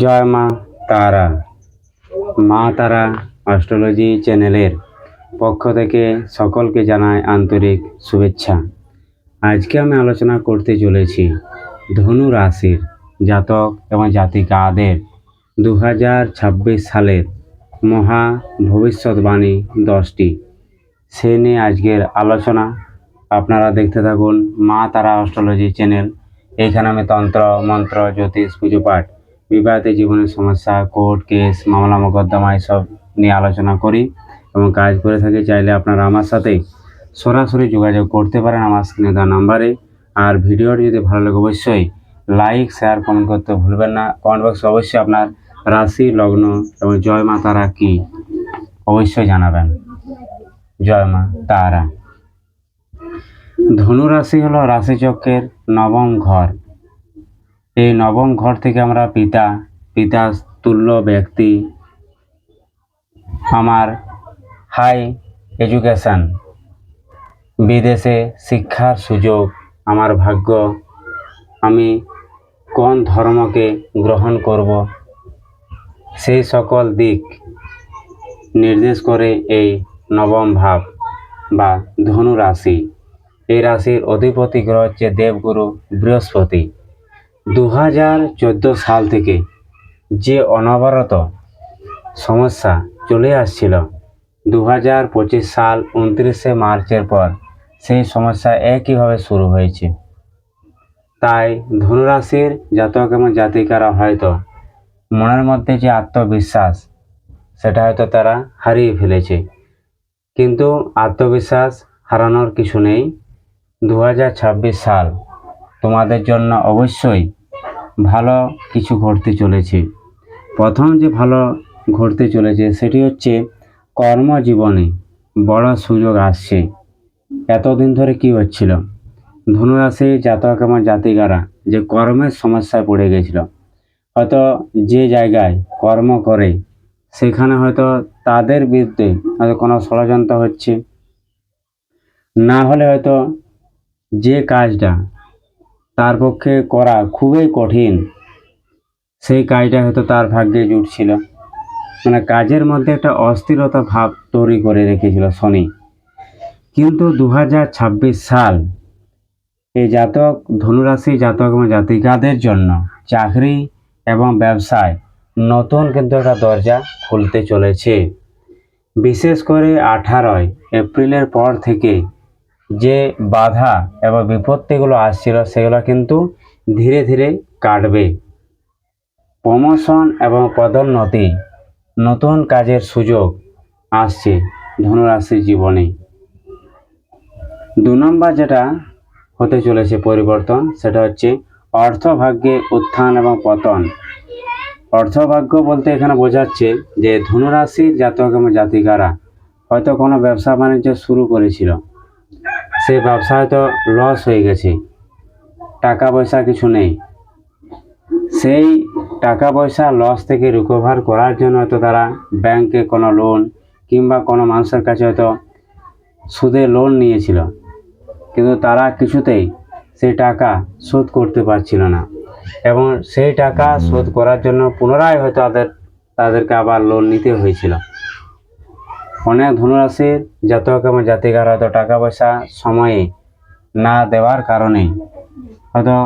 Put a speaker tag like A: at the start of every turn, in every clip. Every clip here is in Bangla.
A: জয় মা তারা। মা তারা অ্যাস্ট্রোলজি চ্যানেলের পক্ষ থেকে সকলকে জানাই আন্তরিক শুভেচ্ছা। আজকে আমি আলোচনা করতে চলেছি ধনু রাশির জাতক এবং জাতিকাদের দু হাজার ছাব্বিশ সালের মহা ভবিষ্যৎবাণী দশটি। সে নিয়ে আজকের আলোচনা। আপনারা দেখতে থাকুন মা তারা অ্যাস্ট্রোলজি চ্যানেল। এইখানে আমি তন্ত্র, মন্ত্র, জ্যোতিষ, পুজো পাঠ, বিবাহিত জীবনের সমস্যা, কোর্ট কেস, মামলা, মোকদ্দমা, এসব নিয়ে আলোচনা করি এবং কাজ করে থাকি। চাইলে আপনারা আমার সাথে সরাসরি যোগাযোগ করতে পারেন আমার স্ক্রিনে দেওয়া নাম্বারে। আর ভিডিওটি যদি ভালো লাগে, অবশ্যই লাইক শেয়ার কমেন্ট করতে ভুলবেন না। কমেন্ট বক্সে অবশ্যই আপনার রাশি, লগ্ন এবং জয় মা তারা কি অবশ্যই জানাবেন। জয় মা তারা। ধনু রাশি হলো রাশিচক্রের নবম ঘর। এই নবম ঘর থেকে আমরা পিতা পিতা তুল্য ব্যক্তি, আমার হাই এডুকেশন বিদেশে শিক্ষার সুযোগ, আমার ভাগ্য, আমি কোন ধর্মকে গ্রহণ করব? সেই সকল দিক নির্দেশ করে এই নবম ভাব বা ধনু রাশি এই রাশির অধিপতি গ্রহ হচ্ছে দেবগুরু বৃহস্পতি। দু হাজার চোদ্দ সাল থেকে যে অনবরত সমস্যা চলে আসছিল দু হাজার পঁচিশ সাল উনত্রিশে মার্চের পর সেই সমস্যা একইভাবে শুরু হয়েছে। তাই ধনুরাশির জাতক এবং জাতিকারা হয়তো মনের মধ্যে যে আত্মবিশ্বাস, সেটা হয়তো তারা হারিয়ে ফেলেছে। কিন্তু আত্মবিশ্বাস হারানোর কিছু নেই। দু হাজার ছাব্বিশ সাল। তোমাদের জন্য অবশ্যই ভালো কিছু ঘটতে চলেছে। প্রথম যে ভালো ঘটতে চলেছে সেটি হচ্ছে কর্মজীবনে বড় সুযোগ আসছে। এতদিন ধরে কি হচ্ছিল? ধনুরাশি জাতক এবং জাতিকারা যে কর্মের সমস্যায় পড়ে গেছিল। হয়তো যে জায়গায় কর্ম করে, সেখানে হয়তো তাদের বিরুদ্ধে হয়তো কোনো ষড়যন্ত্র হচ্ছে। না হলে হয়তো যে কাজটা তার পক্ষে করা খুবই কঠিন, সেই কাজটা হয়তো তার ভাগ্যে জুটছিল মানে কাজের মধ্যে একটা অস্থিরতা ভাব তৈরি করে রেখেছিল শনি। কিন্তু দু হাজার ছাব্বিশ সাল এই জাতক, ধনুরাশি জাতক এবং জাতিকাদের জন্য চাকরি এবং ব্যবসায় নতুন কিন্তু একটা দরজা খুলতে চলেছে। বিশেষ করে আঠারোই এপ্রিলের পর থেকে যে বাধা এবং বিপত্তিগুলো আসছিল, সেগুলো কিন্তু ধীরে ধীরে কাটবে। প্রমোশন এবং পদোন্নতি নতুন কাজের সুযোগ আসছে ধনুরাশির জীবনে। দু নম্বর যেটা হতে চলেছে পরিবর্তন, সেটা হচ্ছে অর্থভাগ্যে উত্থান এবং পতন। অর্থভাগ্য বলতে এখানে বোঝাচ্ছে যে ধনুরাশির জাতক এবং জাতিকারা হয়তো কোনো ব্যবসা বাণিজ্য শুরু করেছিল। সেই ব্যবসা হয়তো লস হয়ে গেছে। টাকা পয়সা কিছু নেই। সেই টাকা পয়সা লস থেকে রিকভার করার জন্য হয়তো তারা ব্যাংকে কোনো লোন কিংবা কোনো মানুষের কাছে হয়তো সুদে লোন নিয়েছিল। কিন্তু তারা কিছুতেই সেই টাকা শোধ করতে পারছিল না এবং সেই টাকা শোধ করার জন্য পুনরায় হয়তো তাদের, তাদেরকে আবার লোন নিতে হয়েছিল। অনেক ধনুরাশির জাতক এবং জাতিকার হয়তো টাকা পয়সা সময়ে না দেওয়ার কারণে। হয়তো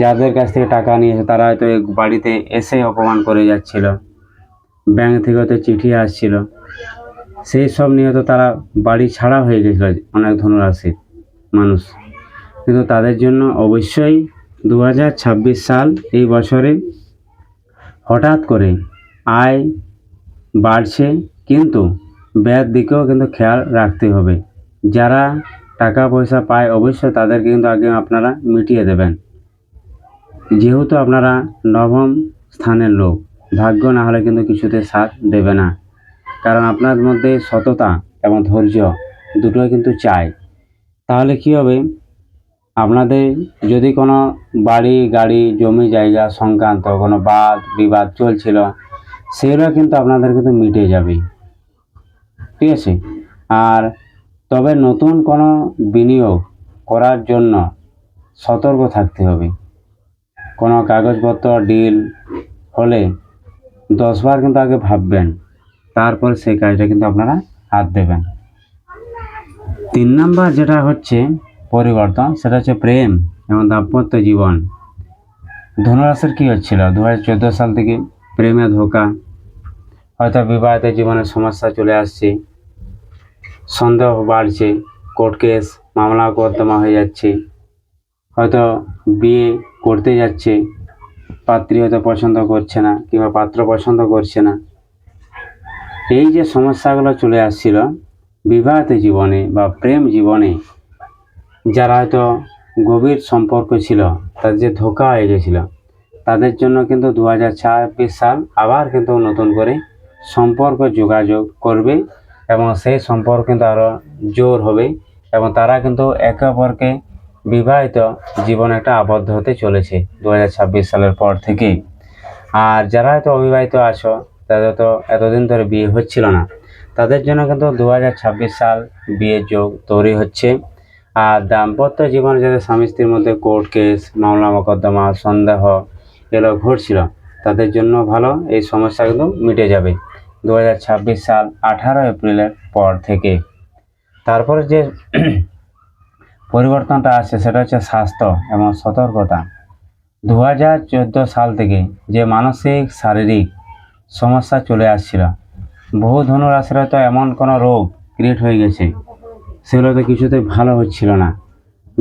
A: যাদের কাছ থেকে টাকা নিয়েছে, তারা হয়তো বাড়িতে এসে অপমান করে যাচ্ছিল, ব্যাংক থেকে হয়তো চিঠি আসছিল। সেই সব নিয়ে হয়তো তারা বাড়ি ছাড়া হয়ে গেছিল, অনেক ধনুরাশির মানুষ। কিন্তু তাদের জন্য অবশ্যই দু হাজার ছাব্বিশ সাল এই বছরে হঠাৎ করে আয় বাড়ছে কিন্তু ব্যয়ের দিকেও কিন্তু খেয়াল রাখতে হবে। যারা টাকা পয়সা পায়, অবশ্যই তাদেরকে কিন্তু আগে আপনারা মিটিয়ে দেবেন। যেহেতু আপনারা নবম স্থানের লোক, ভাগ্য না হলে কিন্তু কিছুতে সাথ দেবে না। কারণ আপনার মধ্যে সততা এবং ধৈর্য দুটোই কিন্তু চাই। তাহলে কি হবে? আপনাদের যদি কোনো বাড়ি, গাড়ি, জমি, জায়গা সংক্রান্ত কোনো বাদ বিবাদ চলছিল, সেগুলো কিন্তু আপনাদের কিন্তু মিটে যাবে। ঠিক আছে? আর তবে নতুন কোনো বিনিয়োগ করার জন্য সতর্ক থাকতে হবে। কোনো কাগজপত্র, ডিল হলে দশবার কিন্তু আগে ভাববেন, তারপর সেই কাজটা কিন্তু আপনারা হাত দেবেন। তিন নাম্বার যেটা হচ্ছে পরিবর্তন, সেটা হচ্ছে প্রেম এবং দাম্পত্য জীবন। ধনুরাশির কী হচ্ছিল? দু চোদ্দ সাল থেকে প্রেমে ধোকা। হয়তো বিবাহিত জীবনের সমস্যা চলে আসছে। সন্দেহ বাড়ছে কোর্ট কেস মামলা মোকদ্দমা হয়ে যাচ্ছে। হয়তো বিয়ে করতে যাচ্ছে, পাত্রী হয়তো পছন্দ করছে না কিংবা পাত্র পছন্দ করছে না। এই যে সমস্যাগুলো চলে আসছিল, বিবাহিত জীবনে বা প্রেম জীবনে, যারা হয়তো গভীর সম্পর্ক ছিল, তাদের যে ধোকা হয়ে গেছিল, তাদের জন্য কিন্তু দু হাজার ছাব্বিশ সাল আবার কিন্তু নতুন করে সম্পর্ক যোগাযোগ করবে এবং সেই সম্পর্ক কিন্তু আরও জোর হবে এবং তারা কিন্তু একে অপরকে বিবাহিত জীবনে একটা আবদ্ধ হতে চলেছে দু হাজার ছাব্বিশ সালের পর থেকে আর যারা হয়তো অবিবাহিত আছো, তাদের তো এতদিন ধরে বিয়ে হচ্ছিল না। তাদের জন্য কিন্তু দু হাজার ছাব্বিশ সাল বিয়ের যোগ তৈরি হচ্ছে। আর দাম্পত্য জীবনে যাদের স্বামী স্ত্রীর মধ্যে কোর্ট কেস, মামলা, মোকদ্দমা, সন্দেহ এগুলো ঘটছিল, তাদের জন্য ভালো, এই সমস্যা কিন্তু মিটে যাবে। দু হাজার ছাব্বিশ সাল আঠারো এপ্রিলের পর থেকে। তারপরে যে পরিবর্তনটা আসছে, সেটা হচ্ছে স্বাস্থ্য এবং সতর্কতা। দু হাজার চোদ্দ সাল থেকে যে মানসিক, শারীরিক সমস্যা চলে আসছিল, বহু ধনুরাশির তো এমন কোনো রোগ ক্রিয়েট হয়ে গেছে, সেগুলো তো কিছুতেই ভালো হচ্ছিল না।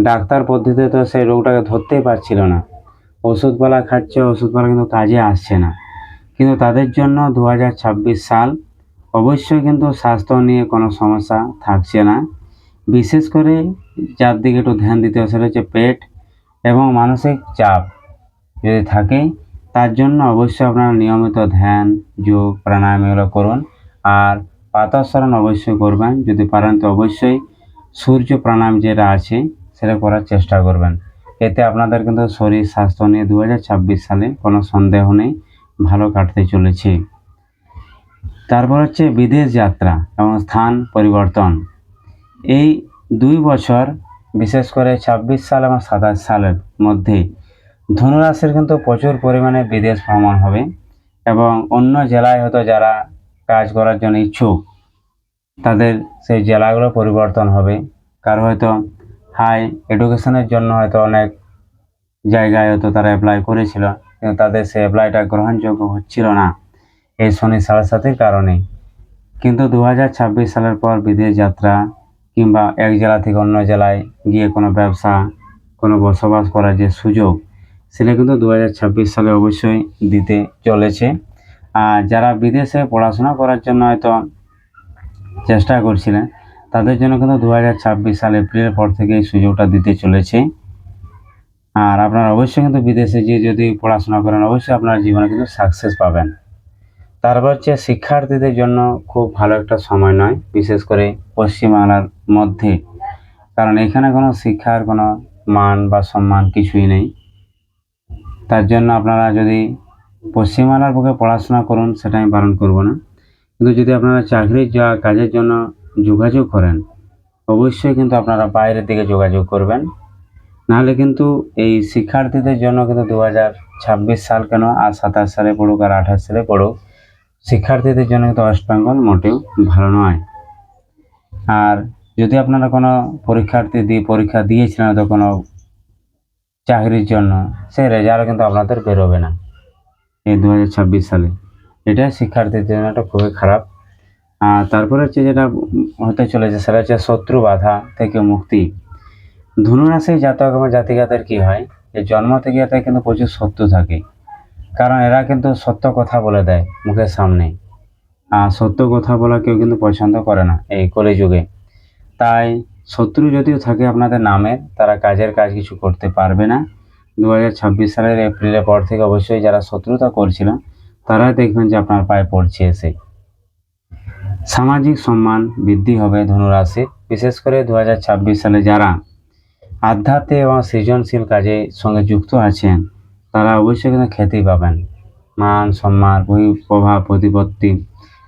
A: ডাক্তার পদ্ধতিতে তো সেই রোগটাকে ধরতেই পারছিল না। ওষুধপালা খাচ্ছে, ওষুধপালা কিন্তু কাজে আসছে না। কিন্তু তাদের জন্য দু হাজার ছাব্বিশ সাল অবশ্যই কিন্তু স্বাস্থ্য নিয়ে কোনো সমস্যা থাকছে না। বিশেষ করে যার দিকে একটু ধ্যান দিতে হবে সেটা হচ্ছে পেট এবং মানসিক চাপ যদি থাকে, তার জন্য অবশ্যই আপনারা নিয়মিত ধ্যান, যোগ, প্রাণায়াম এগুলো করুন। আর পাতাসরণ অবশ্যই করবেন। যদি পারেন তো অবশ্যই সূর্য প্রাণায়াম যেটা আছে সেটা করার চেষ্টা করবেন। এতে আপনাদের কিন্তু শরীর স্বাস্থ্য নিয়ে দু হাজার ছাব্বিশ সালে কোনো সন্দেহ নেই। ভালো কাটতে চলেছে। তারপর হচ্ছে বিদেশ যাত্রা এবং স্থান পরিবর্তন। এই দুই বছর, বিশেষ করে ছাব্বিশ সাল এবং সাতাশ সালের মধ্যে ধনুরাশির কিন্তু প্রচুর পরিমাণে বিদেশ ভ্রমণ হবে এবং অন্য জেলায় হয়তো যারা কাজ করার জন্য ইচ্ছুক, তাদের সেই জেলাগুলো পরিবর্তন হবে। কারও হয়তো হাই এডুকেশনের জন্য হয়তো অনেক জায়গায় হয়তো তারা অ্যাপ্লাই করেছিল। কিন্তু তাদের সে অ্যাপ্লাইটা গ্রহণযোগ্য হচ্ছিল না এই শনি সাড়ে কারণে। কিন্তু দু হাজার ছাব্বিশ সালের পর বিদেশ যাত্রা কিংবা এক জেলা থেকে অন্য জেলায় গিয়ে কোনো ব্যবসা, কোনো বসবাস করার যে সুযোগ, সেটা কিন্তু দু হাজার ছাব্বিশ সালে অবশ্যই দিতে চলেছে। আর যারা বিদেশে পড়াশোনা করার জন্য হয়তো চেষ্টা করছিলেন, তাদের জন্য কিন্তু দু সাল এপ্রিলের পর থেকে এই সুযোগটা দিতে চলেছে। আর আপনারা অবশ্যই কিন্তু বিদেশে গিয়ে যদি পড়াশোনা করেন, অবশ্যই আপনার জীবনে কিন্তু সাকসেস পাবেন। তারপর হচ্ছে শিক্ষার্থীদের জন্য খুব ভালো একটা সময় নয়, বিশেষ করে পশ্চিমবাংলার মধ্যে। কারণ এখানে কোনো শিক্ষার কোনো মান বা সম্মান কিছুই নেই। তার জন্য আপনারা যদি পশ্চিমবাংলার পক্ষে পড়াশোনা করুন, সেটা আমি বারণ করব না। কিন্তু যদি আপনারা চাকরির যা কাজের জন্য যোগাযোগ করেন, অবশ্যই কিন্তু আপনারা বাইরের দিকে যোগাযোগ করবেন। নাহলে কিন্তু এই শিক্ষার্থীদের জন্য কিন্তু দু হাজার ছাব্বিশ সাল কেন আর সাতাশ সালে পড়ুক আর আঠাশ সালে পড়ুক, শিক্ষার্থীদের জন্য কিন্তু ওয়েস্ট মোটেও ভালো নয়। আর যদি আপনারা কোনো পরীক্ষার্থী দিয়ে পরীক্ষা দিয়েছিলেন তো কোনো চাকরির জন্য, সেই রেজাল্ট কিন্তু আপনাদের বেরোবে না এই দু হাজার ছাব্বিশ সালে। এটা শিক্ষার্থীদের জন্য একটা খুবই খারাপ। আর তারপরে হচ্ছে যেটা হতে চলেছে, সেটা হচ্ছে শত্রু বাধা থেকে মুক্তি। ধনুরাশি জাতক এবং জাতিকাদের কি হয়? যে জন্ম থেকে এতে কিন্তু প্রচুর শত্রু থাকে। কারণ এরা কিন্তু সত্য কথা বলে দেয় মুখের সামনে। আর সত্য কথা বলা কেউ কিন্তু পছন্দ করে না এই কলিযুগে। তাই শত্রু যদিও থাকে আপনাদের নামে তারা কাজের কাজ কিছু করতে পারবে না। দু হাজার ছাব্বিশ সালের এপ্রিলের পর থেকে অবশ্যই যারা শত্রুতা করছিল তারা দেখবেন যে আপনার পায়ে পড়ছে এসে। সামাজিক সম্মান বৃদ্ধি হবে ধনুরাশির। বিশেষ করে দু হাজার ছাব্বিশ সালে যারা আধ্যাত্মিক এবং সৃজনশীল কাজে সঙ্গে যুক্ত আছেন। তারা অবশ্যই কিন্তু খ্যাতি পাবেন। মান, সম্মান প্রভাব প্রতিপত্তি,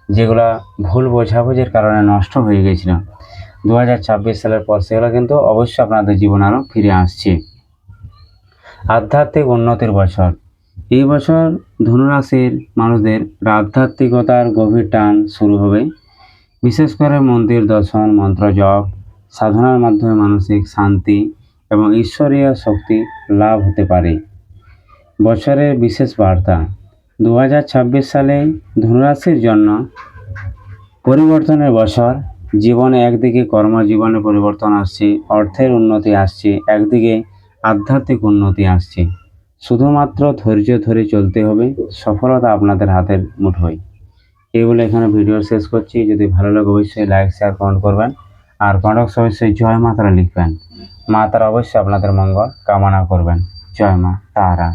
A: যেগুলো ভুল বোঝাবুঝির কারণে নষ্ট হয়ে গেছিল। দু হাজার ছাব্বিশ সালের পর সেগুলো কিন্তু অবশ্যই আপনাদের জীবন আরও ফিরে আসছে। আধ্যাত্মিক উন্নতির বছর। এই বছর ধনুরাশির মানুষদের আধ্যাত্মিকতার গভীর টান শুরু হবে। বিশেষ করে মন্দির দর্শন, মন্ত্র জপ, সাধনার মাধ্যমে মানসিক শান্তি এবং ঈশ্বরীয় শক্তি লাভ হতে পারে। বছরের বিশেষ বার্তা দু হাজার ছাব্বিশ সালে ধনুরাশির জন্য পরিবর্তনের বছর, জীবনে একদিকে কর্মজীবনে পরিবর্তন আসছে, অর্থের উন্নতি আসছে, একদিকে আধ্যাত্মিক উন্নতি আসছে। শুধুমাত্র ধৈর্য ধরে চলতে হবে, সফলতা আপনাদের হাতের মুঠোয় এই বলে এখানে ভিডিও শেষ করছি। যদি ভালো লাগে অবশ্যই লাইক শেয়ার কমেন্ট করবেন। আর কমেন্ট অবশ্যই জয় মা তারা লিখবেন। মা তারা অবশ্যই আপনাদের মঙ্গল কামনা করবেন। জয় মা তারা।